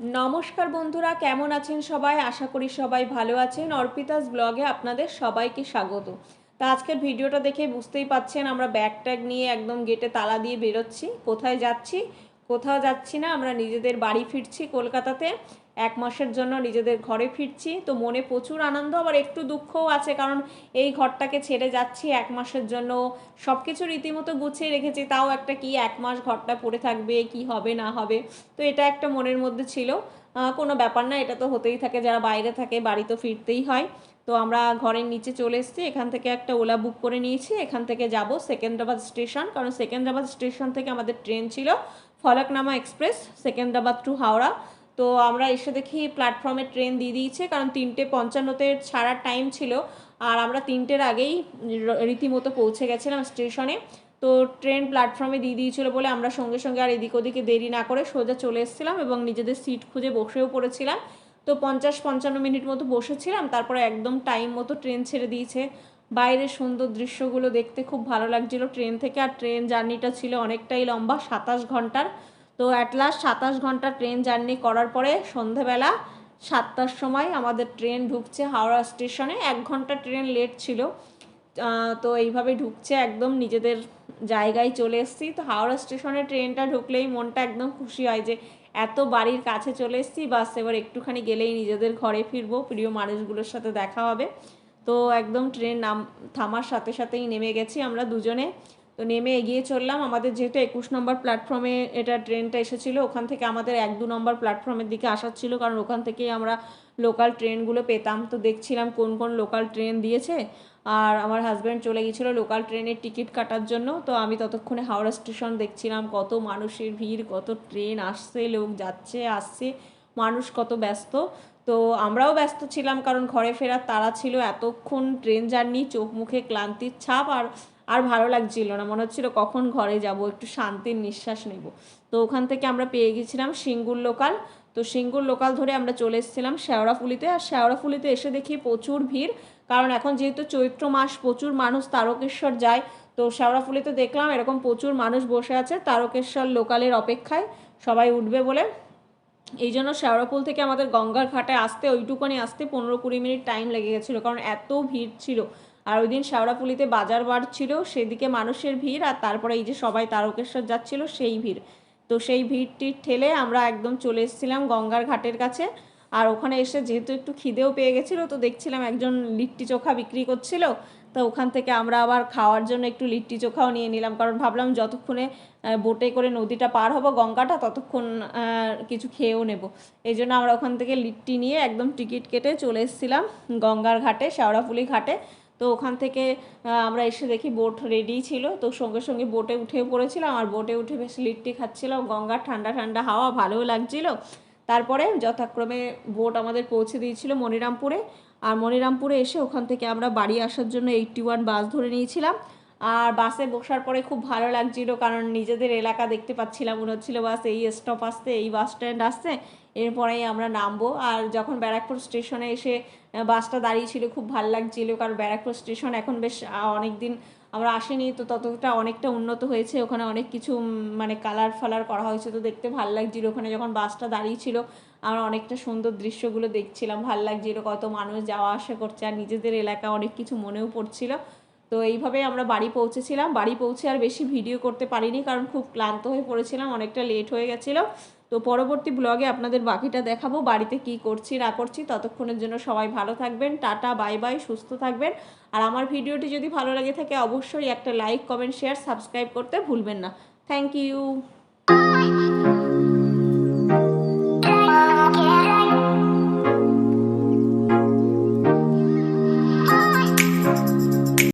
নমস্কার বন্ধুরা, কেমন আছেন সবাই? আশা করি সবাই ভালো আছেন। অর্পিতাস ব্লগে আপনাদের সবাইকে স্বাগত। তা আজকের ভিডিওটা দেখে বুঝতেই পাচ্ছেন আমরা ব্যাগ ট্যাগ নিয়ে একদম গেটে তালা দিয়ে বেরোচ্ছি। কোথায় যাচ্ছি? কোথাও যাচ্ছি না, আমরা নিজেদের বাড়ি ফিরছি কলকাতাতে। এক মাসের জন্য নিজেদের ঘরে ফিরছি। তো মনে প্রচুর আনন্দ, আবার একটু দুঃখও আছে কারণ এই ঘরটাকে ছেড়ে যাচ্ছি, এক মাসের জন্য সব কিছু রীতিমতো গুছিয়ে রেখেছি। তাও একটা কি এক মাস ঘরটা পড়ে থাকবে, কি হবে, না হবে, তো এটা একটা মনের মধ্যে ছিল। কোনো ব্যাপার না, এটা তো হতেই থাকে, যারা বাইরে থাকে বাড়ি তো ফিরতেই হয়। তো আমরা ঘরের নিচে চলে এসেছি, এখান থেকে একটা ওলা বুক করে নিয়েছি, এখান থেকে যাব সেকেন্দ্রাবাদ স্টেশন, কারণ সেকেন্দ্রাবাদ স্টেশন থেকে আমাদের ট্রেন ছিল, ফলকনামা এক্সপ্রেস, সেকেন্দ্রাবাদ টু হাওড়া। তো আমরা এসে দেখি প্ল্যাটফর্মে ট্রেন দিয়ে দিয়েছে, কারণ তিনটে পঞ্চান্নতে ছাড়ার টাইম ছিল। আর আমরা তিনটের আগেই রীতিমতো পৌঁছে গেছিলাম স্টেশনে তো ট্রেন প্ল্যাটফর্মে দিয়ে দিয়েছিল বলে আমরা সঙ্গে সঙ্গে আর এদিক ওদিকে দেরি না করে সোজা চলে এসেছিলাম এবং নিজেদের সিট খুঁজে বসেও পড়েছিলাম। তো পঞ্চাশ পঞ্চান্ন মিনিট মতো বসেছিলাম, তারপরে একদম টাইম মতো ট্রেন ছেড়ে দিয়েছে। বাইরের সুন্দর দৃশ্যগুলো দেখতে খুব ভালো লাগছিল। ট্রেন থেকে আর ট্রেন জার্নিটা ছিল অনেকটাই লম্বা, সাতাশ ঘণ্টার। তো অ্যাট লাস্ট সাতাশ ঘণ্টা ট্রেন জার্নি করার পরে সন্ধেবেলা সাতটার সময় আমাদের ট্রেন ঢুকছে হাওড়া স্টেশনে এক ঘণ্টা ট্রেন লেট ছিল। তো এইভাবে ঢুকছে একদম নিজেদের জায়গায় চলে এসেছি। তো হাওড়া স্টেশনে ট্রেনটা ঢুকলেই মনটা একদম খুশি হয় যে এত বাড়ির কাছে চলে এসেছি। বাস এবার একটুখানি গেলেই নিজেদের ঘরে ফিরবো। প্রিয় মানুষগুলোর সাথে দেখা হবে। তো একদম ট্রেন নাম, থামার সাথে সাথেই নেমে গেছি আমরা দুজনে। তো নেমে এগিয়ে চললাম। আমাদের যেহেতু একুশ নম্বর প্ল্যাটফর্মে এটা ট্রেনটা এসেছিল, ওখান থেকে আমাদের এক দু নম্বর প্ল্যাটফর্মের দিকে আসার ছিল, কারণ ওখান থেকেই আমরা লোকাল ট্রেনগুলো পেতাম। তো দেখছিলাম কোন কোন লোকাল ট্রেন দিয়েছে। আর আমার হাজব্যান্ড চলে গিয়েছিল লোকাল ট্রেনের টিকিট কাটার জন্য। তো আমি ততক্ষণে হাওড়া স্টেশন দেখছিলাম, কত মানুষের ভিড়, কত ট্রেন আসছে, লোক যাচ্ছে, আসছে, মানুষ কত ব্যস্ত। তো আমরাও ব্যস্ত ছিলাম, কারণ ঘরে ফেরার তাড়া ছিল। এতক্ষণ ট্রেন জার্নি চোখ মুখে ক্লান্তির ছাপ, আর আর ভালো লাগছিল না। মনে হচ্ছিল কখন ঘরে যাব, একটু শান্তির নিঃশ্বাস নেব। তো ওখান থেকে আমরা পেয়ে গেছিলাম সিঙ্গুর লোকাল। তো সিঙ্গুর লোকাল ধরে আমরা চলে এসেছিলাম শেওড়াফুলিতে আর শেওড়াফুলিতে এসে দেখি প্রচুর ভিড়। কারণ এখন যেহেতু চৈত্র মাস, প্রচুর মানুষ তারকেশ্বর যায়। তো শেওড়াফুলিতে দেখলাম এরকম প্রচুর মানুষ বসে আছে তারকেশ্বর লোকালের অপেক্ষায়। সবাই উঠবে বলে। এই জন্য শেওড়াপুল থেকে আমাদের গঙ্গার ঘাটে আসতে, ওইটুকুনি আসতে পনেরো কুড়ি মিনিট টাইম লেগে গেছিল। কারণ এত ভিড় ছিল। আর ওই দিন শেওড়াপুলিতে বাজার বার ছিল, সেদিকে মানুষের ভিড় আর তারপরে এই যে সবাই তারকেশ্বর যাচ্ছিল, সেই ভিড়। তো সেই ভিড়টি ঠেলে আমরা একদম চলে এসেছিলাম গঙ্গার ঘাটের কাছে। আর ওখানে এসে যেহেতু একটু খিদেও পেয়ে গেছিল, তো দেখছিলাম একজন লিট্টি চোখা বিক্রি করছিল। তো ওখান থেকে আমরা আবার খাওয়ার জন্য একটু লিট্টি চোখাও নিয়ে নিলাম, কারণ ভাবলাম যতক্ষণে বোটে করে নদীটা পার হব গঙ্গাটা, ততক্ষণ কিছু খেয়েও নেব। এই জন্য আমরা ওখান থেকে লিট্টি নিয়ে একদম টিকিট কেটে চলে এসেছিলাম গঙ্গার ঘাটে শেওড়াফুলি ঘাটে। তো ওখান থেকে আমরা এসে দেখি বোট রেডি ছিল। তো সঙ্গে সঙ্গে বোটে উঠে পড়েছিলাম। আর বোটে উঠে বেশ লিট্টি খাচ্ছিলাম। গঙ্গার ঠান্ডা ঠান্ডা হাওয়া ভালোও লাগছিল। তারপরে যথাক্রমে বোট আমাদের পৌঁছে দিয়েছিল মনিরামপুরে। আর মনিরামপুরে এসে ওখান থেকে আমরা বাড়ি আসার জন্য এইটটি ওয়ান বাস ধরে নিয়েছিলাম। আর বাসে বসার পরে খুব ভালো লাগছিল কারণ নিজেদের এলাকা দেখতে পাচ্ছিলাম, মনে হচ্ছিল বাস এই স্টপ আসছে, এই বাস স্ট্যান্ড আসছে। এরপরেই আমরা নামবো। আর যখন ব্যারাকপুর স্টেশনে এসে বাসটা দাঁড়িয়ে ছিল খুব ভালো লাগছিল কারণ ব্যারাকপুর স্টেশন এখন বেশ অনেক দিন আমরা আসিনি, তো ততটা অনেকটা উন্নত হয়েছে। ওখানে অনেক কিছু মানে কালার ফালার করা হয়েছে, তো দেখতে ভালো লাগছিল। ওখানে যখন বাসটা দাঁড়িয়ে ছিল আমরা অনেকটা সুন্দর দৃশ্যগুলো দেখছিলাম। ভালো লাগছিল কত মানুষ যাওয়া আসা করছে, আর নিজেদের এলাকা অনেক কিছু মনেও পড়ছিল। তো এইভাবে আমরা বাড়ি পৌঁছেছিলাম। বাড়ি পৌঁছে আর বেশি ভিডিও করতে পারিনি কারণ খুব ক্লান্ত হয়ে পড়েছিলাম, অনেকটা লেট হয়ে গেছিল। তো পরবর্তী ব্লগে আপনাদের বাকিটা দেখাবো, বাড়িতে কি করছি, না করছি। ততক্ষণের জন্য সবাই ভালো থাকবেন। টাটা, বাই বাই, সুস্থ থাকবেন। আর আমার ভিডিওটি যদি ভালো লাগে থাকে অবশ্যই একটা লাইক, কমেন্ট, শেয়ার, সাবস্ক্রাইব করতে ভুলবেন না। Thank you.